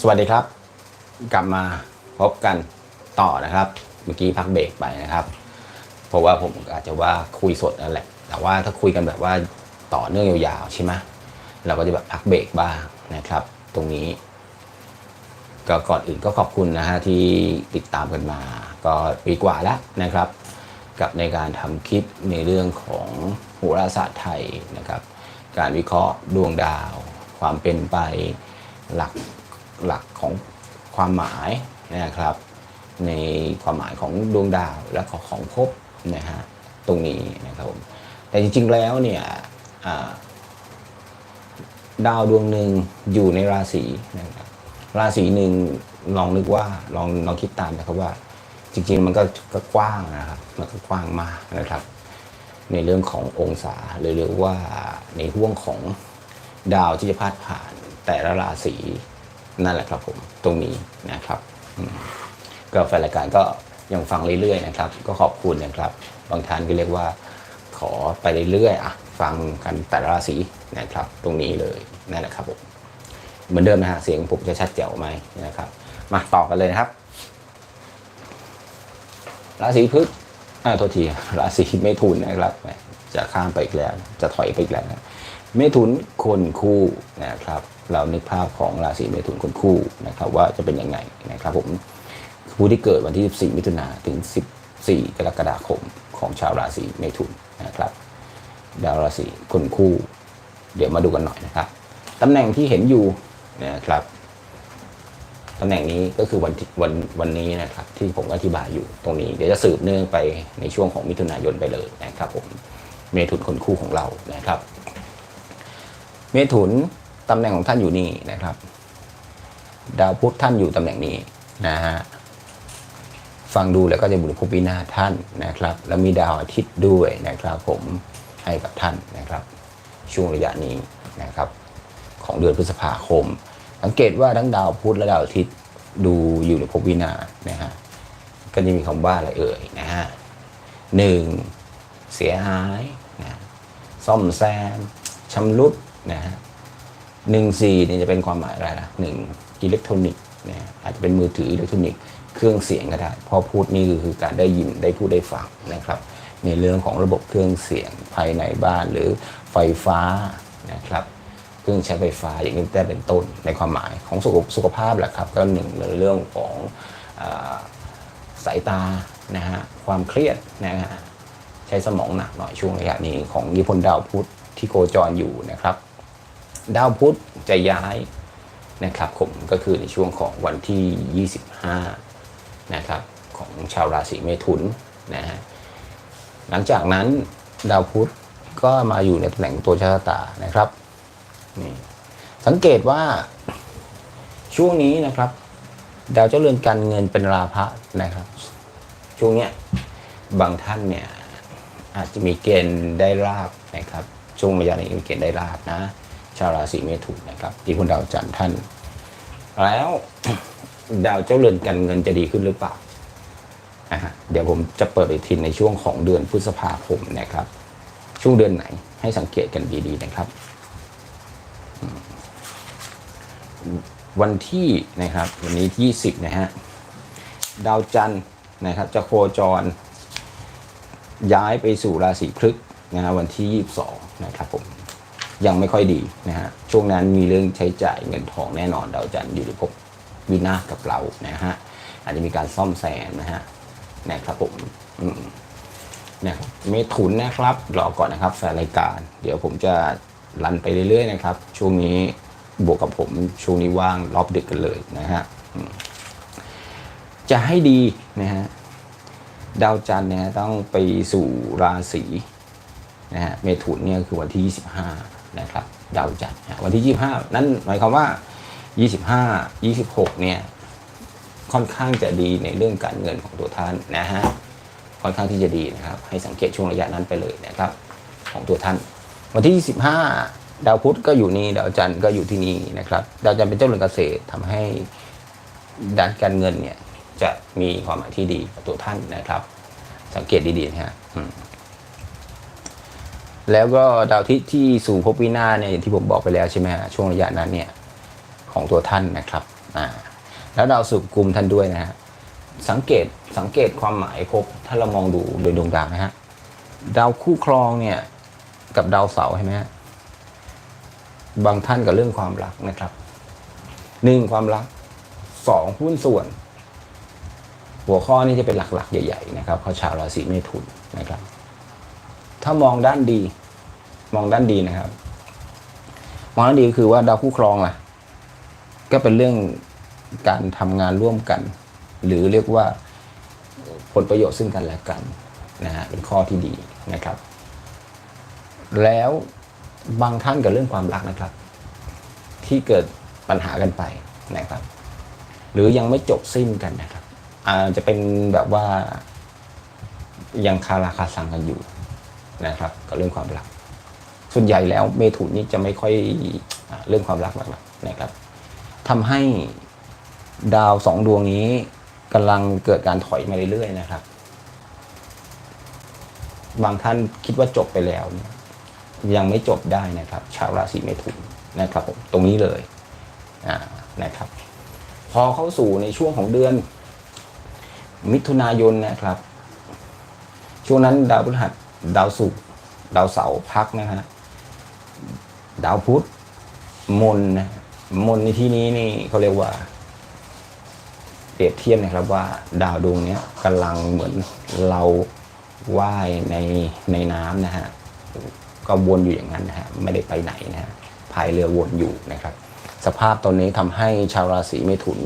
สวัสดีครับ กลับมาพบกันต่อนะครับ เมื่อกี้พักเบรกไปนะครับ เพราะว่าผมอาจจะว่าคุยสดนั่นแหละ แต่ว่าถ้าคุยกันแบบว่าต่อเนื่องยาวๆใช่ไหมเราก็จะแบบพักเบรกบ้างนะครับ ตรงนี้ก็ก่อนอื่นก็ขอบคุณนะฮะที่ติดตามกันมา ก็ปีกว่าแล้วนะครับ กับในการทำคลิปในเรื่องของโหราศาสตร์ไทยนะครับ การวิเคราะห์ดวงดาว ความเป็นไปหลัก หลักของความหมายนะครับ ในความหมายของดวงดาวและของของภพนะฮะตรงนี้นะครับผมแต่จริงๆแล้วเนี่ยดาวดวงหนึ่งอยู่ในราศีนะครับราศีหนึ่งลองนึกว่าลองลองคิดตามนะครับว่า จริงๆมันก็ก็กว้างนะครับมันก็กว้างมากนะครับ ในเรื่องขององศาหรือเรียกว่าในห่วงของดาวที่จะพาดผ่านแต่ละราศี นั่นแหละครับผมตรงนี้นะครับก็แฟนรายการก็ยังฟังเรื่อยๆนะครับ ก็ขอบคุณนะครับ บางท่านก็เรียกว่า ขอไปเรื่อยๆอะฟังกันแต่ละราศีนะครับ ตรงนี้เลยนั่นแหละครับผมเหมือนเดิมนะฮะเสียงผมจะชัดแจ๋วไหมนะครับ มาต่อกันเลยนะครับ ราศีพฤษอ่าโทษทีราศีเมถุนนะครับจะข้ามไปอีกแล้ว จะถอยไปอีกแล้วนะเมถุนคนคู่นะครับ เรานึกภาพของราศีเมถุนคนคู่นะครับว่าจะเป็นยังไงนะครับผมผู้ที่เกิดวันที่ 14 มิถุนาถึง 14 กรกฎาคมของชาวราศีเมถุนนะครับ ดาวราศีคนคู่ เดี๋ยวมาดูกันหน่อยนะครับตำแหน่งที่เห็นอยู่นะครับตำแหน่งนี้ก็คือวันวันวันนี้นะครับที่ผมอธิบายอยู่ตรงนี้ เดี๋ยวจะสืบเนื่องไปในช่วงของมิถุนายนไปเลยนะครับผมเมถุนคนคู่ของเรานะครับ เมถุน ตำแหน่งของท่านอยู่นี่นะครับ ดาวพุธท่านอยู่ตำแหน่งนี้นะฮะฟังดูแล้วก็จะบุญภพวินาท่านนะครับ แล้วมีดาวอาทิตย์ด้วยนะครับผมให้กับท่านนะครับ ช่วงระยะนี้นะครับ ของเดือนพฤษภาคม สังเกตว่าทั้งดาวพุธและดาวอาทิตย์ดูอยู่ในภพวินานะฮะก็จะมีคำว่าอะไรเอ่ยนะฮะหนึ่งเสียหายนะซ่อมแซมชำรุดนะฮะ หนึ่งสี่นี่จะเป็นความหมายอะไรนะหนึ่งอิเล็กทรอนิกส์นะอาจจะเป็นมือถืออิเล็กทรอนิกส์เครื่องเสียงก็ได้ พอพูดนี่คือการได้ยินได้พูดได้ฟังนะครับ ในเรื่องของระบบเครื่องเสียงภายในบ้านหรือไฟฟ้านะครับเครื่องใช้ไฟฟ้าอย่างนี้ได้เป็นต้นในความหมายของสุขสขภาพแหละครับก็หนึ่งในเรื่องของอสายตานะฮะความเครียดนะฮะใช้สมองหนักหน่อยช่วงระยะนี้ของนิพนธ์ดาวพุธที่โคจรอยู่นะครับ ดาวพุธจะย้ายนะครับผมก็คือในช่วงของวันที่ 25 นะครับของชาวราศีเมถุนนะฮะหลังจากนั้นดาวพุธก็มาอยู่ในตำแหน่งตัวชะตานะครับนี่สังเกตว่าช่วงนี้นะครับ ดาวเจ้าเรือนการเงินเป็นราพะนะครับ ช่วงเนี้ยบางท่านเนี่ยอาจจะมีเกณฑ์ได้ลาบนะครับ ช่วงระยะนี้มีเกณฑ์ได้ลาบนะ ชาวราศีเมถุนนะครับ ที่คุณดาวจันทร์ท่าน แล้วดาวเจ้าเรือนการเงินจะดีขึ้นหรือเปล่านะฮะเดี๋ยวผมจะเปิดอีกทีในช่วงของเดือนพฤษภาคมนะครับ ช่วงเดือนไหนให้สังเกตกันดีๆนะครับ วันที่นะครับ วันนี้ที่20นะฮะดาวจันทร์นะครับ จะโคจร ย้ายไปสู่ราศีพฤกษ์นะฮะวันที่ 22 นะครับผม ยังไม่ค่อยดีนะฮะช่วงนั้นมีเรื่องใช้จ่ายเงินทองแน่นอนดาวจันทร์อยู่ในภพวินาศกับเรานะฮะอาจจะมีการซ่อมแซมนะฮะนะครับผมนะครับเมถุนนะครับรอก่อนนะครับแฟนรายการ เดี๋ยวผมจะรันไปเรื่อยๆนะครับ ช่วงนี้บวกกับผมช่วงนี้ว่างรอบดึกกันเลยนะฮะจะให้ดีนะฮะดาวจันทร์เนี่ยต้องไปสู่ราศีนะฮะเมถุนเนี่ยคือวันที่ 25 นะครับดาวจันทร์วันที่ 25 นั่นหมายความว่า 25 26 เนี่ยค่อนข้างจะดีในเรื่องการเงินของตัวท่านนะฮะค่อนข้างที่จะดีนะครับให้สังเกตช่วงระยะนั้นไปเลยนะครับ ของตัวท่าน วันที่ 25 ดาวพุธก็อยู่นี่ดาวจันทร์ก็อยู่ที่นี่นะครับดาวจันทร์เป็นเจ้าเรือนเกษตรทำให้ด้านการเงินเนี่ยจะมีความหมายที่ดีกับตัวท่านนะครับ สังเกตดีๆนะฮะ แล้วก็ดาวทิศที่สู่ภพวินาศเนี่ยอย่างที่ผมบอกไปแล้วใช่ไหมฮะช่วงระยะนั้นเนี่ยของตัวท่านนะครับอ่าแล้วดาวศุกกลุ่มท่านด้วยนะฮะสังเกตสังเกตความหมายพบถ้าเรามองดูโดยดวงดาวนะฮะดาวคู่ครองเนี่ยกับดาวเสาร์ใช่ไหมฮะบางท่านกับเรื่องความรักนะครับหนึ่งความรักสองหุ้นส่วน หัวข้อนี้จะเป็นหลักๆ ใหญ่ ๆ นะครับเขาชาวราศีเมถุนนะครับ ถ้ามองด้านดี มองด้านดีนะครับ มองด้านดีก็คือว่าดาวคู่ครองล่ะ ก็เป็นเรื่องการทำงานร่วมกัน หรือเรียกว่าผลประโยชน์ซึ่งกันและกันนะฮะเป็นข้อที่ดีนะครับ แล้วบางท่านกับเรื่องความรักนะครับ ที่เกิดปัญหากันไปนะครับ หรือยังไม่จบสิ้นกันนะครับอาจจะเป็นแบบว่ายังคาราคาซังกันอยู่ นะครับกับเรื่องความรัก ส่วนใหญ่แล้วเมถุนนี่จะไม่ค่อยเรื่องความรักมากๆนะครับทำให้ดาวสองดวงนี้กำลังเกิดการถอยมาเรื่อยๆนะครับ บางท่านคิดว่าจบไปแล้ว ยังไม่จบได้นะครับ ชาวราศีเมถุนนะครับผมตรงนี้เลยนะครับ พอเข้าสู่ในช่วงของเดือน มิถุนายนนะครับ ช่วงนั้นดาวพฤหัส ดาวศุกร์ดาวเสาร์พักนะฮะดาวพุธมนนะมนในที่นี้นี่เขาเรียกว่า เปรียบเทียบนะครับว่า ดาวดวงนี้กำลังเหมือนเราว่ายในในน้ำนะฮะก็วนอยู่อย่างนั้นนะฮะไม่ได้ไปไหนนะฮะพายเรือวนอยู่นะครับ สภาพตอนนี้ทำให้ชาวราศีเมถุน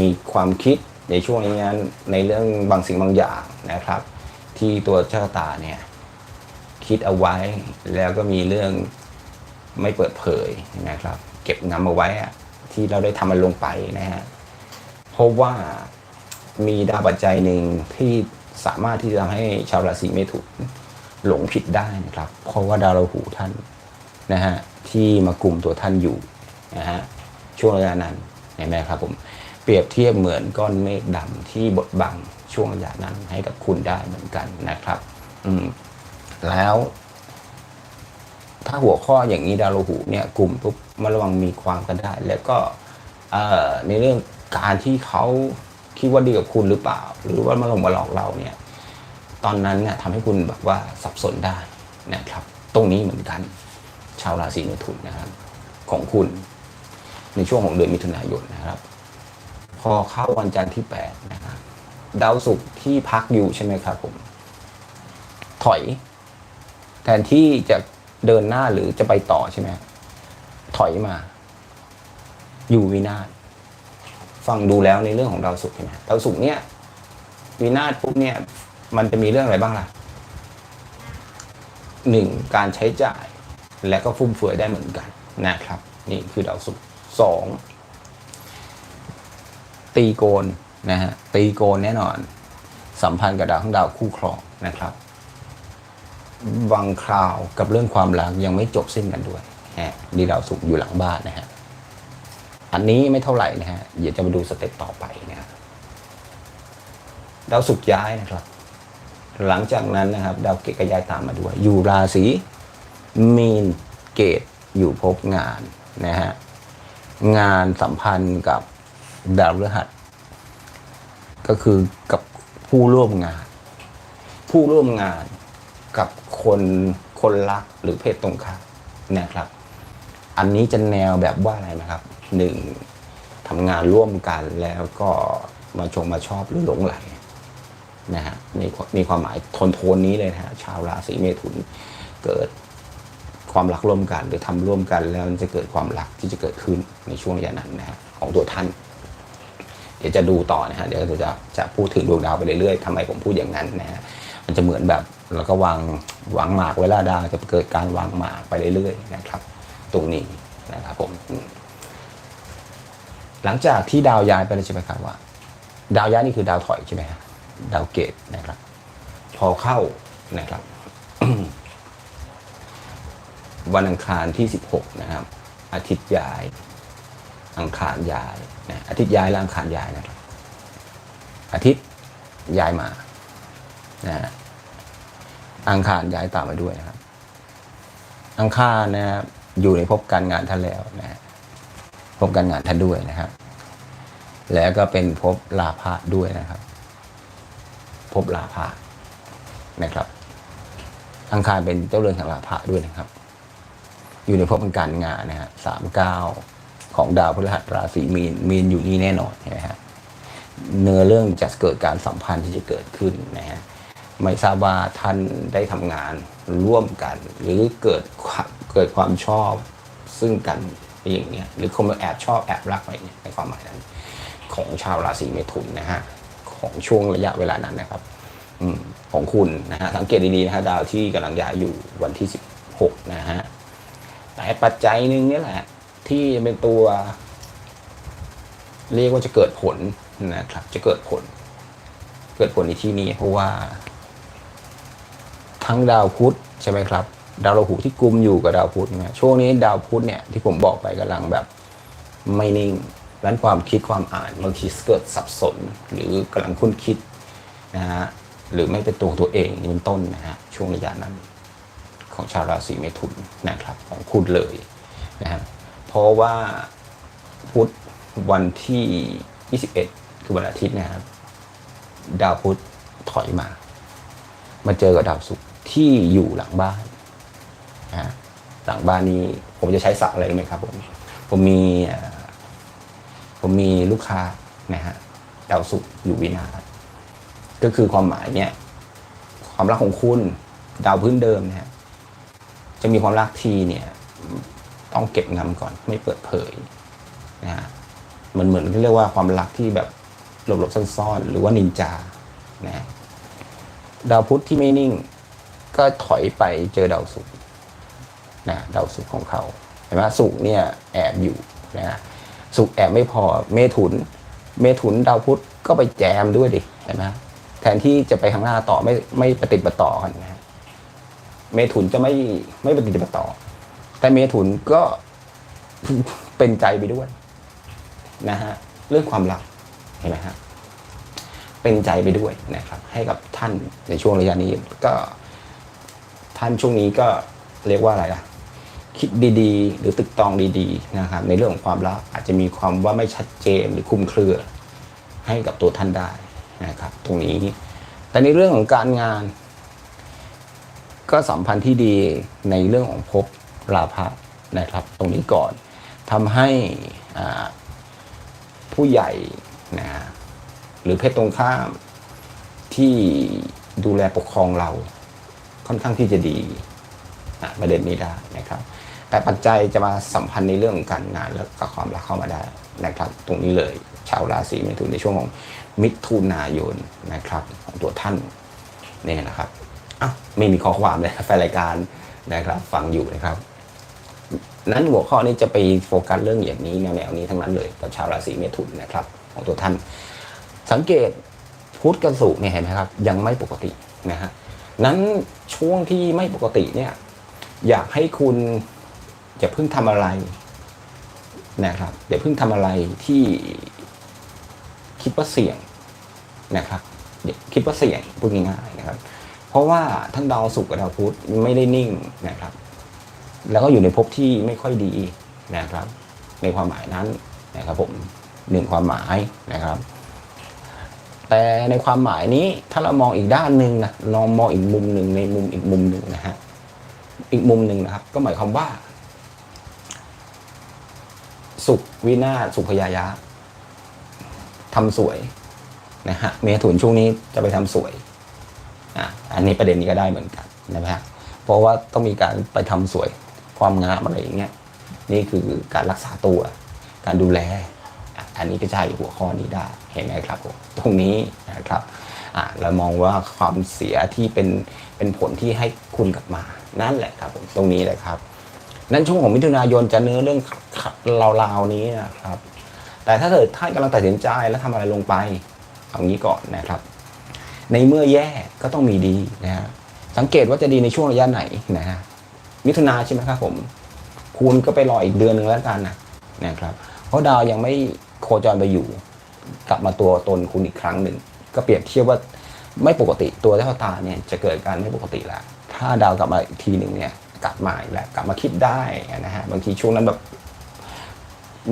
มีความคิดในช่วงนี้นั้นในเรื่องบางสิ่งบางอย่างนะครับ ที่ตัวเจ้าตาเนี่ย คิดเอาไว้แล้วก็มีเรื่องไม่เปิดเผยนะครับ เก็บงำเอาไว้ที่เราได้ทำมันลงไปนะฮะเพราะว่ามีดาวปัจจัยหนึ่งที่สามารถที่จะทำให้ชาวราศีเมถุนหลงผิดได้นะครับ เพราะว่าดาวราหูท่านนะฮะที่มากลุ่มตัวท่านอยู่นะฮะช่วงระยะนั้นเห็นไหมครับผมเปรียบเทียบเหมือนก้อนเมฆดำที่บดบัง ช่วงระยะนั้นให้กับคุณได้เหมือนกันนะครับ อืมแล้ว ถ้าหัวข้ออย่างนี้ดาวราหูเนี่ยกลุ่มปุ๊บมาระวังมีความกันได้ แล้วก็เอ่อในเรื่องการที่เขาคิดว่าดีกับคุณหรือเปล่า หรือว่ามาลงมาหลอกเราเนี่ย ตอนนั้นเนี่ยทำให้คุณแบบว่าสับสนได้นะครับ ตรงนี้เหมือนกัน ชาวราศีเมถุนนะครับ ของคุณในช่วงของเดือนมิถุนายนนะครับ พอเข้าวันจันทร์ที่แปดนะ ดาวศุกร์ที่พักอยู่ใช่ไหมครับผม ถอย แทนที่จะเดินหน้าหรือจะไปต่อใช่ไหมถอยมา อยู่วินาศฟังดูแล้วในเรื่องของดาวศุกร์ใช่ไหมดาวศุกร์เนี่ยวินาศปุ๊บเนี่ย มันจะมีเรื่องอะไรบ้างล่ะหนึ่งการใช้จ่ายและก็ฟุ่มเฟือยได้เหมือนกันนะครับ นี่คือดาวศุกร์สองตีโกน นะฮะตีโกนแน่นอน สัมพันธ์กับดาวทั้งดาวคู่ครองนะครับบางคราวกับเรื่องความรักยังไม่จบสิ้นกันด้วยฮะดีดาวสุกร์อยู่หลังบ้านนะฮะอันนี้ไม่เท่าไหร่นะฮะเดี๋ยวจะมาดูสเต็ปต่อไปนะดาวสุกร์ย้ายนะครับ หลังจากนั้นนะครับ ดาวเกตก็ย้ายตามมาด้วย อยู่ราศีมีนเกตอยู่ภพงานนะฮะงานสัมพันธ์กับดาวฤหัส ก็คือกับผู้ร่วมงาน ผู้ร่วมงานกับคนคนรักหรือเพศตรงข้ามนะครับ อันนี้จะแนวแบบว่าอะไรนะครับหนึ่งทำงานร่วมกันแล้วก็มาชงมาชอบหรือหลงไหลนะฮะมีมีความหมายโทนโทนนี้เลยนะฮะชาวราศีเมถุนเกิดความรักร่วมกัน หรือทำร่วมกันแล้วมันจะเกิดความรักที่จะเกิดขึ้นในช่วงยะนั้นนะฮะของตัวท่าน ดี๋ยวจะดูต่อนะฮะเดี๋ยวจะจะพูดถึงดวงดาวไปเรื่อยๆทำไมผมพูดอย่างนั้นนะฮะมันจะเหมือนแบบแล้วก็วางวางหมากเวลาดาวจะเกิดการวางหมากไปเรื่อยๆนะครับตรงนี้นะครับผมอืมหลังจากที่ดาวย้ายไปแล้วใช่ไหมครับว่า ดาวย้ายนี่คือดาวถอยใช่ไหมครับดาวเกตนะครับ พอเข้านะครับ วันอังคารที่ 16 นะครับ อาทิตย์ย้าย อังคารย้ายนะอาทิตย์ย้ายและอังคารย้ายนะครับ อาทิตย์ย้ายมานะอังคารย้ายตามมาด้วยนะครับ อังคารนะครับอยู่ในภพการงานท่านแล้วนะฮะภพการงานท่านด้วยนะครับ แล้วก็เป็นภพลาภะด้วยนะครับภพลาภะนะครับ อังคารเป็นเจ้าเรือนแห่งลาภะด้วยนะครับ อยู่ในภพการงานนะฮะสามเก้า ของดาวพฤหัสราศีมีนมีนอยู่นี่แน่นอนใช่ไหมฮะเนื้อเรื่องจะเกิดการสัมพันธ์ที่จะเกิดขึ้นนะฮะไม่ทราบว่าท่านได้ทำงานร่วมกัน หรือเกิดเกิดความชอบซึ่งกันอย่างเงี้ยหรือคนมาแอบชอบแอบรักอะไรเนี่ยในความหมายนั้น ของชาวราศีเมถุนนะฮะของช่วงระยะเวลานั้นนะครับอของคุณนะฮะสังเกตดีๆนะฮะดาวที่กำลังย้ายอยู่วันที่ 16 นะฮะแต่ปัจจัยหนึ่งนี่แหละ ที่เป็นตัว เรียกว่าจะเกิดผลนะครับ จะเกิดผล เกิดผลในที่นี้เพราะว่า ทั้งดาวพุธใช่ไหมครับ ดาวราหูที่กุมอยู่กับดาวพุธนะช่วงนี้ดาวพุธเนี่ยที่ผมบอกไปกำลังแบบไม่นิ่งดังนั้นความคิดความอ่านบางทีเกิดสับสน หรือกำลังคุ้นคิดนะฮะหรือไม่เป็นตัวตัวเองเป็นต้นนะฮะช่วงระยะนั้นของชาวราศีเมถุนนะครับของคุณเลยนะฮะ เพราะว่าพุธวันที่ 21 คือวันอาทิตย์นะครับ ดาวพุธถอยมา มาเจอกับดาวศุกร์ที่อยู่หลังบ้านนะฮะหลังบ้านนี้ผมจะใช้สักอะไรรู้ไหมครับผมผมมีผมมีลูกค้านะฮะดาวศุกร์อยู่วินาศก็คือความหมายเนี่ย ความรักของคุณ ดาวพื้นเดิมเนี่ยจะมีความรักทีเนี่ย ต้องเก็บงำก่อนไม่เปิดเผยนะฮะมันเหมือนที่เรียกว่าความรักที่แบบหลบๆซ่อนๆหรือว่านินจานะดาวพุธที่ไม่นิ่ง ก็ถอยไปเจอดาวศุกร์นะดาวศุกร์ของเขาเห็นไหมศุกร์เนี่ยแอบอยู่นะฮะศุกร์แอบไม่พอเมถุน เมถุนดาวพุธก็ไปแจมด้วยดิเห็นไหมแทนที่จะไปข้างหน้าต่อไม่ไม่ปฏิดประต่อกันนะเมถุนจะไม่ไม่ปฏิบัติต่อ แต่เมถุนก็เป็นใจไปด้วยนะฮะเรื่องความรักเห็นไหมฮะเป็นใจไปด้วยนะครับ ให้กับท่านในช่วงระยะนี้ก็ท่านช่วงนี้ก็เรียกว่าอะไรล่ะคิดดีๆ หรือตึกตองดีๆนะครับ ในเรื่องของความรักอาจจะมีความว่าไม่ชัดเจนหรือคลุมเครือ ให้กับตัวท่านได้นะครับ ตรงนี้ แต่ในเรื่องของการงาน ก็สัมพันธ์ที่ดีในเรื่องของภพ ราภะนะครับ ตรงนี้ก่อนทำให้ผู้ใหญ่นะหรือเพศตรงข้ามที่ดูแลปกครองเราค่อนข้างที่จะดีประเด็นนี้ได้นะครับ แต่ปัจจัยจะมาสัมพันธ์ในเรื่องของการงานแล้วก็ความรักเข้ามาได้นะครับ ตรงนี้เลยชาวราศีเมถุนในช่วงของมิถุนายนนะครับของตัวท่านเนี่ยนะครับอ้าวไม่มีข้อความเลยแฟนรายการนะครับ ฟังอยู่นะครับ นั้นหัวข้อนี้จะไปโฟกัสเรื่องอย่างนี้แนวๆนี้ทั้งนั้นเลยกับชาวราศีเมถุนนะครับของตัวท่าน สังเกตพุธกับสุเนี่ยเห็นไหมครับ ยังไม่ปกตินะฮะนั้นช่วงที่ไม่ปกติเนี่ยอยากให้คุณอย่าเพิ่งทำอะไรนะครับอย่าเพิ่งทำอะไรที่คิดว่าเสี่ยงนะครับคิดว่าเสี่ยงพูดง่ายๆนะครับ เพราะว่าทั้งดาวศุกร์กับดาวพุธไม่ได้นิ่งนะครับ แล้วก็อยู่ในภพที่ไม่ค่อยดีนะครับ ในความหมายนั้นนะครับผมหนึ่งความหมายนะครับ แต่ในความหมายนี้ถ้าเรามองอีกด้านหนึ่งนะลองมองอีกมุมหนึ่งในมุมอีกมุมหนึ่งนะฮะอีกมุมหนึ่งนะครับ ก็หมายความว่า สุขวินาศสุขพยายะทำสวยนะฮะเมถุนช่วงนี้จะไปทำสวยอะอันนี้ประเด็นนี้ก็ได้เหมือนกันนะครับเพราะว่าต้องมีการไปทำสวย ความงามอะไรอย่างเงี้ยนี่คือการรักษาตัว การดูแล อันนี้ก็ใช่หัวข้อนี้ได้เห็นไหมครับผมตรงนี้นะครับเรามองว่าความเสียที่เป็นเป็นผลที่ให้คุณกลับมา นั่นแหละครับผมตรงนี้แหละครับ นั้นช่วงของมิถุนายนจะเนื้อเรื่องราวๆนี้นะครับ แต่ถ้าเกิดท่านกำลังตัดสินใจแล้วทำอะไรลงไปเอางี้ก่อนนะครับ ในเมื่อแย่ก็ต้องมีดีนะฮะสังเกตว่าจะดีในช่วงระยะไหนนะฮะ มิถุนาใช่ไหมครับผมคุณก็ไปรออีกเดือนหนึ่งแล้วกันนะนะครับ เพราะดาวยังไม่โคจรไปอยู่ กลับมาตัวตนคุณอีกครั้งหนึ่ง ก็เปรียบเทียบว่าไม่ปกติตัวเจ้าตาเนี่ยจะเกิดการไม่ปกติแล้ว ถ้าดาวกลับมาอีกทีหนึ่งเนี่ยกลับมาอีกแล้วกลับมาคิดได้นะฮะบางทีช่วงนั้นแบบ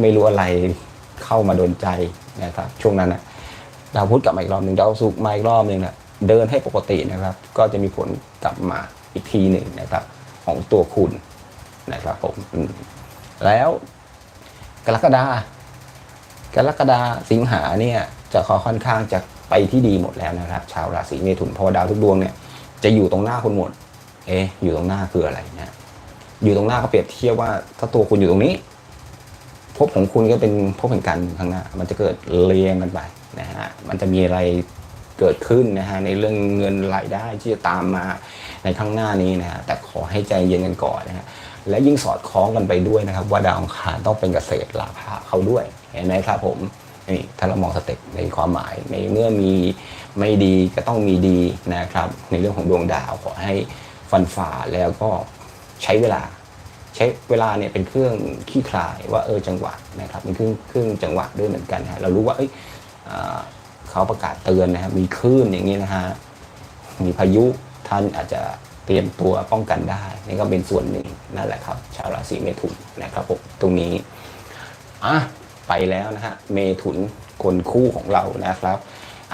ไม่รู้อะไรเข้ามาโดนใจนะครับช่วงนั้นนะดาวพุธกลับมาอีกรอบหนึ่งดาวศุกร์มาอีกรอบหนึ่งนะเดินให้ปกตินะครับ ก็จะมีผลกลับมาอีกทีหนึ่งนะครับ ของตัวคุณนะครับผมแล้วกรกฎากรกฎาสิงหาเนี่ยจะขอค่อนข้างจะไปที่ดีหมดแล้วนะครับ ชาวราศีเมถุนเพราะดาวทุกดวงเนี่ยจะอยู่ตรงหน้าคุณหมด เอ๊อยู่ตรงหน้าคืออะไรนะอยู่ตรงหน้าก็เปรียบเทียบว่าถ้าตัวคุณอยู่ตรงนี้ภพของคุณก็เป็นภพแห่งการเงินข้างหน้า มันจะเกิดเรียงกันไปนะฮะมันจะมีอะไร เกิดขึ้นนะฮะในเรื่องเงินรายได้ที่จะตามมาในข้างหน้านี้นะฮะแต่ขอให้ใจเย็นกันก่อนนะฮะและยิ่งสอดคล้องกันไปด้วยนะครับ ว่าดาวอังคารต้องเป็นเกษตรลาภะเขาด้วยเห็นไหมครับผมนี่ถ้าเรามองสเต็ปในความหมายในเมื่อมีไม่ดีก็ต้องมีดีนะครับ ในเรื่องของดวงดาวขอให้ฟันฝ่าแล้วก็ใช้เวลา ใช้เวลาเนี่ยเป็นเครื่องขี้คลายว่าเออจังหวะนะครับเป็นเครื่องเครื่องจังหวะด้วยเหมือนกันนะฮะเรารู้ว่าเอ้ย เขาประกาศเตือนนะครับ มีคลื่นอย่างนี้นะฮะ มีพายุท่านอาจจะเตรียมตัวป้องกันได้ นี่ก็เป็นส่วนหนึ่งนั่นแหละครับ ชาวราศีเมถุนนะครับผมตรงนี้อะไปแล้วนะฮะเมถุนคนคู่ของเรานะครับ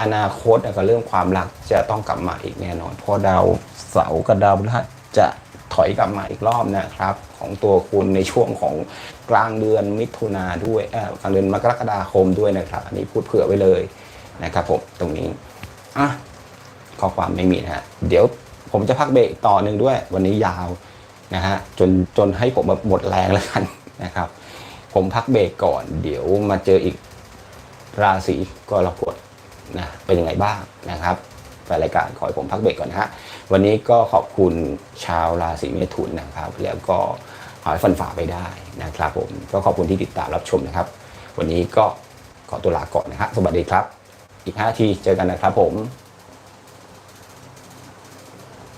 อนาคตกับเรื่องความรักจะต้องกลับมาอีกแน่นอนเพราะดาวเสาร์กับดาวพฤหัสจะถอยกลับมาอีกรอบนะครับ ของตัวคุณในช่วงของกลางเดือนมิถุนาด้วยกลางเดือนมกรกฎาคมด้วยนะครับ อันนี้พูดเผื่อไว้เลย นะครับผมตรงนี้อะข้อความไม่มีนะฮะเดี๋ยวผมจะพักเบรกต่อหนึ่งด้วย วันนี้ยาวนะฮะจนจนให้ผมแบบหมดแรงแล้วกันนะครับ ผมพักเบรกก่อน เดี๋ยวมาเจออีกราศีก็รกฎนะเป็นยังไงบ้างนะครับแฟนรายการขอให้ผมพักเบรกก่อนนะฮะ วันนี้ก็ขอบคุณชาวราศีเมถุนนะครับ แล้วก็ขอให้ฟันฝ่าไปได้นะครับผม ก็ขอบคุณที่ติดตามรับชมนะครับ วันนี้ก็ขอตัวลาก่อนนะฮะ สวัสดีครับ อีก 5 ที เจอกันนะครับผม